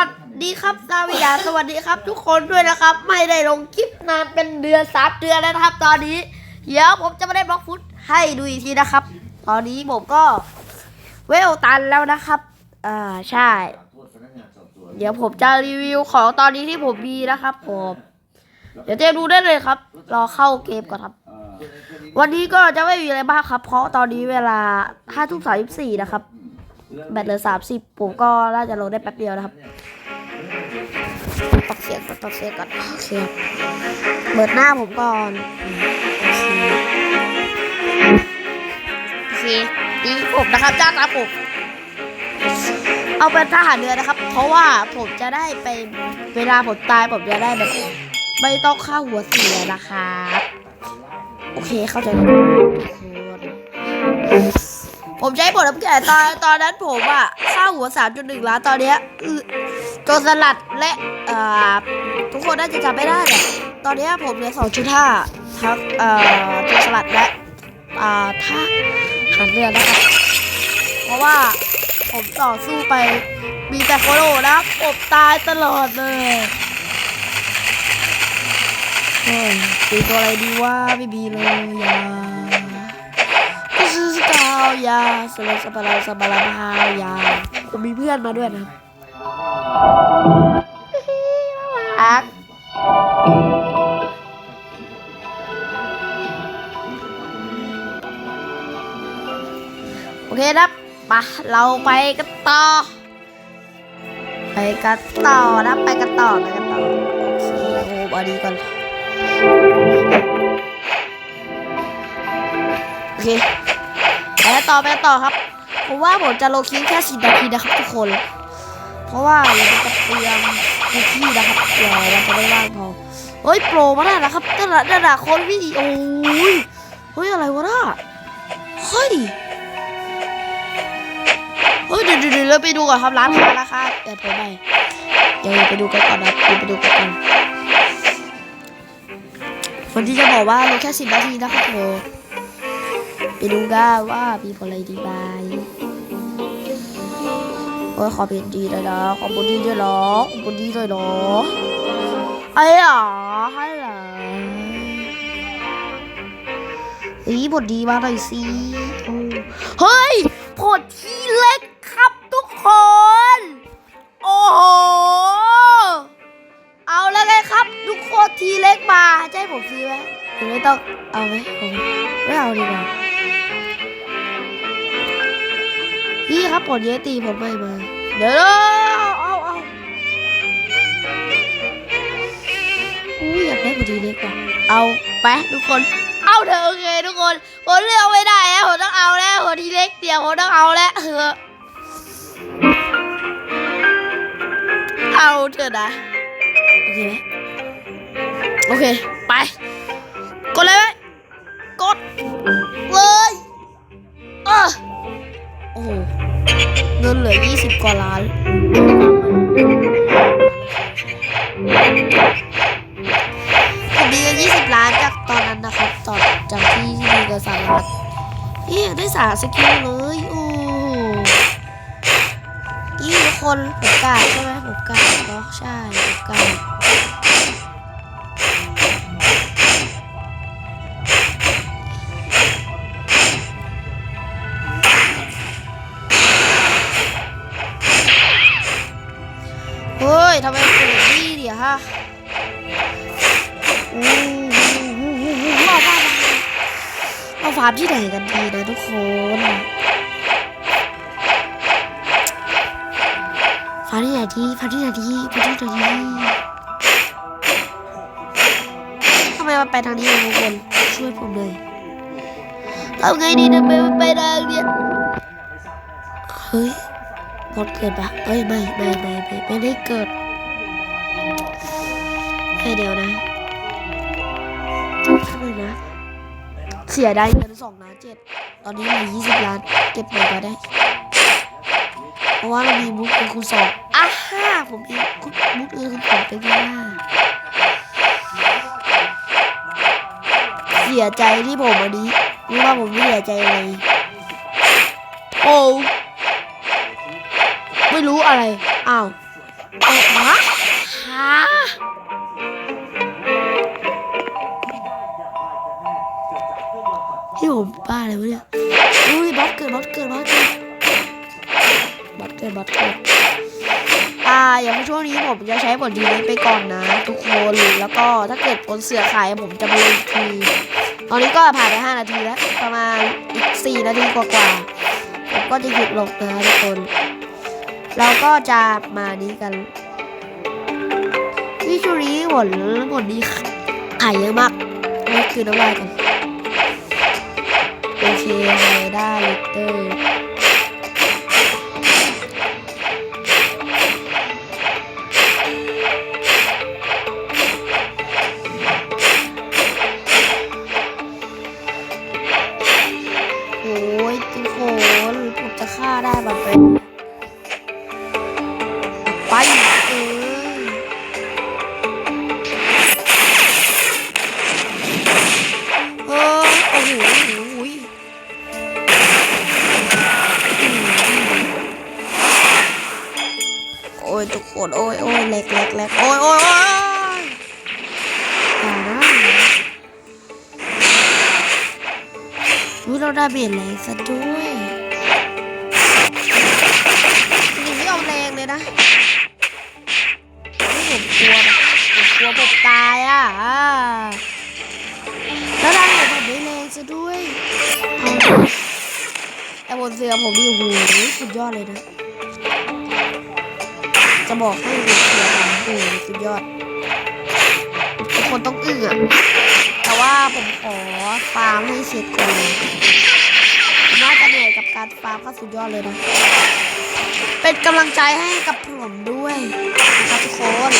วัสดีครับซาวิยาสวัสดีครับ ทุกคนด้วยนะครับ ไม่ได้ลงคลิปนานเป็นเดือนสามเดือนแล้วนะครับ ตอนนี้ เดี๋ยวผมจะมาได้บล็อกฟุตให้ดูอีกทีนะครับ ตอนนี้ผมก็เวลตันแล้วนะครับอ่าใช่ เดี๋ยวผมจะรีวิวของตอนนี้ที่ผมมีนะครับผมเดี๋ยวเจมดูได้เลยครับ รอเข้าเกมก่อนครับ วันนี้ก็จะไม่มีอะไรมากครับ เพราะตอนนี้เวลาห้าทุ่มสามสิบสี่นะครับ แบตเหลือสามสิบผมก็น่าจะลงได้แป๊บเดียวนะครับตัดเสียงก่อนตัดเสียงก่อนโอเคเปิดหน้าผมก่อนโอเคดีผมนะครับจ้าตามผมเอาเป็นทหารเรือนะครับ เพราะว่าผมจะได้ไปเวลาผมตายผมจะได้แบบไม่ต้องค่าหัวเสียนะครับ โอเคเข้าใจแล้วทุกคน ผมใช้ผลน้ำแข็งตอนตอนนั้นผมอะค่าหัว 3.1 ล้านตอนเนี้ยโจรสลัดและเอ่อทุกคนน่าจะจำไม่ได้แหละตอนเนี้ยผมเหลือ2.5ทั้งเอ่อโจรสลัดและอ่าท่าหันเรือนะครับ เพราะว่าผมต่อสู้ไปมีแต่โคโลนะครับผมตายตลอดเลยเฮ้ยตีตัวอะไรดีว่าไม่มีเลยอย่าายาสลสบาราสบาราพายาผมมีเพื่อนมาด้วยนะอักโอเคนะมาเราไปกันต่อ ไปกันต่อนะไปกันต่อไปกันต่อโอเคโอ้บอดีก่อนโอเค ไปต่อไปต่อครับผมว่าผมจะลงคลิปแค่สินาทีนะครับทุกคน เพราะว่าเราจะเตรียมพื้นที่นะครับเดี๋ยวเราจะไม่ว่างพอเฮ้ยโปรมาได้แล้วครับนั่นแหละนั่นแหละคนวิดีโอ้ยเฮ้ยอะไรวะน่ะเฮ้ยเฮ้ยเดี๋ยวเดี๋ยวเดี๋ยวเราไปดูก่อนครับร้านค้าราคาแต่ผมไม่เดี๋ยวไปดูกันก่อนนะเดี๋ยวไปดูกันก่อนคนที่จะบอกว่าลงแค่สิบนาทีนะครับผม ไปดูกันว่ามีคนอะไรดีไหมโอ้ยขอเป็นดีเลยนะขอบคุณดีด้วยหรอขอบคุณดีด้วยหรอไอ้หรอให้เหรอเฮ้ยผลดีมากเลยสิเฮ้ยผลที่เล็กครับทุกคน โอ้โห เอาแล้วไงครับ ทุกคนทีเล็กมาจะให้ผมซื้อไหมไม่ต้องเอาไหมเอาไหมไม่เอาดีกว่า พี่ครับผลเยตีผมไม่มา เดี๋ยวเอาเอาเอาอุ้ยอยากได้พอดีเล็กกว่า เอาไปทุกคน เอาเถอะโอเคทุกคนผมเลือกไม่ได้แล้วผมต้องเอาแล้วพอดีเล็กเดียวผมต้องเอาแล้วเออเอาเถอะนะโอเคไหมโอเค ไป กดเลยไหมกดเลยเออ อ้โหเงินเหลือ 20 กว่าล้านผมมีเงิน20 ล้านจากตอนนั้นนะครับตอนจากที่ที่มีเงินสามล้านนี่ได้สามสกิลเลยโอ้ยี่คนผมกล้าใช่ไหมผมกล้าเนาะใช่ผมกาเาฟาร์มที่ไหนกันดีนะทุกคนฟาร์มที่ไหนดีฟาร์มที่ไหนดีฟาร์มที่ไหนดีทำไมมันไปทางนี้ทุกคนช่วยผมเลยทำไงดีทำไมมันไปทางเนี้ยเฮ้ยบอลเกิดปะเอ้ยไม่ไม่ไม่ไม่ไม่ได้เกิดแค่เดียวนะ เสียได้เงินสองล้านเจ็ดตอนนี้เหลือยี่สิบล้าน เก็บไปก็ได้ เพราะว่าเรามีมุกเป็นคูณสองอะห้าผมมีมุกเออคูณสองเป็นห้าเสียใจที่ผมวันนี้รู้ว่าผมไม่เสียใจเลยโอ้ไม่รู้อะไร อ้าวโอ้ฮะฮะ ผมบ้าเลยวะเนี่ยอุ้ยบอสเกิดบอสเกิดบอสเกิดบอสเกิดบอสเกิดอ่าอย่างช่วงนี้ผมจะใช้บทดีนี้ไปก่อนนะ ทุกคนแล้วก็ถ้าเกิดผลเสือขายผมจะมาลงอีกทีตอนนี้ก็ผ่านไป 5 นาทีแล้ว ประมาณอีก 4 นาทีกว่าๆผมก็จะหยุดลงนะทุกคน เราก็จะมานี้กัน ที่ชูรีผลผลนี้ขายเยอะมากนี่คือน้ำลายกัน โอเคได้ลิตเตอร์ อ้ยเล็กเล็กโอ้ยโอ้ยโอ้ยอย่านะอุ๊ยเราได้เบียดแรงซะด้วยหนูไม่เอาแรงเลยนะ ไม่ผมกลัวแบบกลัวผมตายอะแล้วได้ผมแบบไม่แรงซะด้วยแต่บนเสือผมนี่โอ้โหสุดยอดเลยนะ จะบอกให้ดูเสียงอ้โหสุดยอดทุกคนต้องอึ้งอะแต่ว่าผมขอฟาร์มให้เสร็จก่อนน่าจะเหนื่อยกับการฟาร์มก็สุดยอดเลยนะ เป็นกำลังใจให้กับผมด้วยนะครับทุกคน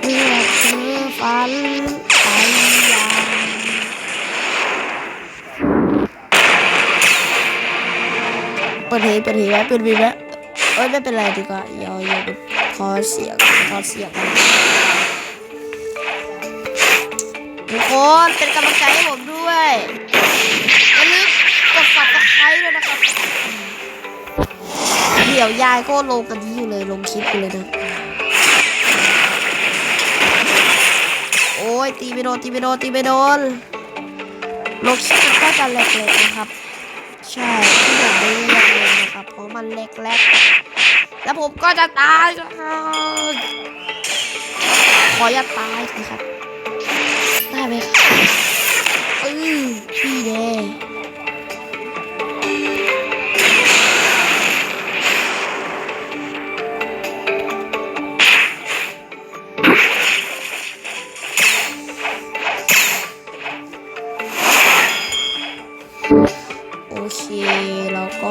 เพื่อเธอฝันไปย่างเปิดเพลงเปิดเพลงไว้เปิดเพลงไว้ เอ้ยไม่เป็นไรดีกว่าอย่าอย่าขอเสียงขอเสียงกันทุกคนเป็นกำลังใจให้ผมด้วยอย่าลืมกด subscribe ด้วยนะครับเดี๋ยวยายก็ลงกันนี้อยู่เลยลงคลิปกูเลยนะโอ้ยตีไม่โดนตีไม่โดนตีไม่โดนลงคลิปก็จะเล็กๆนะครับ ใช่ที่ผมไม่เรียกเลย นะครับเพราะมันเล็กๆแล้วผมก็จะตายครับขออย่าตายสิครับได้ไหมครับเออพี่เด้โอเค แล้วก็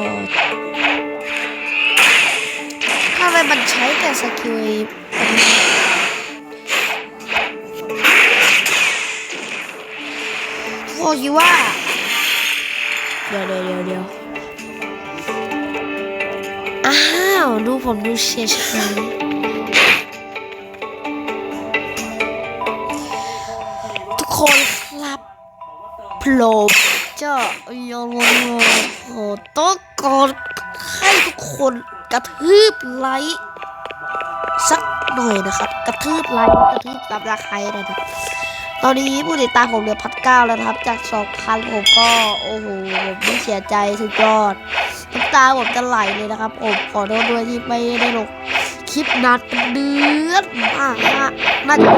มันใช้แต่สกิลโอ้ยว่า เดี๋ยวเดี๋ยวเดี๋ยวเดี๋ยวอ้าว ดูผมดูเฉยๆทุกคนครับพลบจะยอมโหต้องกดให้ทุกคน กระทืบไลค์สักหน่อยนะครับ กระทืบไลค์กระทืบตับราคาเลยนะตอนนี้ผู้ติดตามผมเหลือพันเก้าแล้วนะครับ จากสองพันผมก็โอ้โหผมไม่เสียใจสุดยอดน้ำตาผมจะไหลเลยนะครับผมขอโทษด้วยที่ไม่ได้ลงคลิปนานเป็นเดือนมากน่าจะ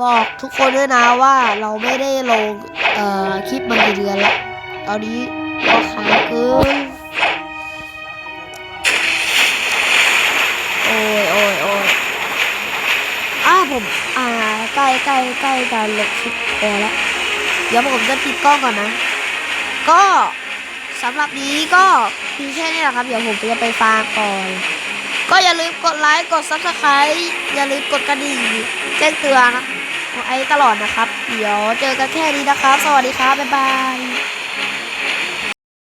บอกทุกคนด้วยนะว่าเราไม่ได้ลงเอ่อคลิปมันกี่เดือนละตอนนี้ก็ค้างเกินโอ้ยโอ้ยโอ้ยอ้าวผมอ่าใกล้ใกล้ใกล้จะลงคลิปพอแล้วเดี๋ยวผมจะปิดกล้องก่อนนะ ก็สำหรับนี้ก็เพียงแค่นี้แหละครับ เดี๋ยวผมจะไปฟาร์มก่อน ก็อย่าลืมกดไลค์กดซับสไคร b ์อย่าลืมกดกระดิ่งแจ้งเตือนนะของไอ้ตลอดนะครับ เดี๋ยวเจอกันแค่นี้นะครับ สวัสดีครับ บ๊ายบาย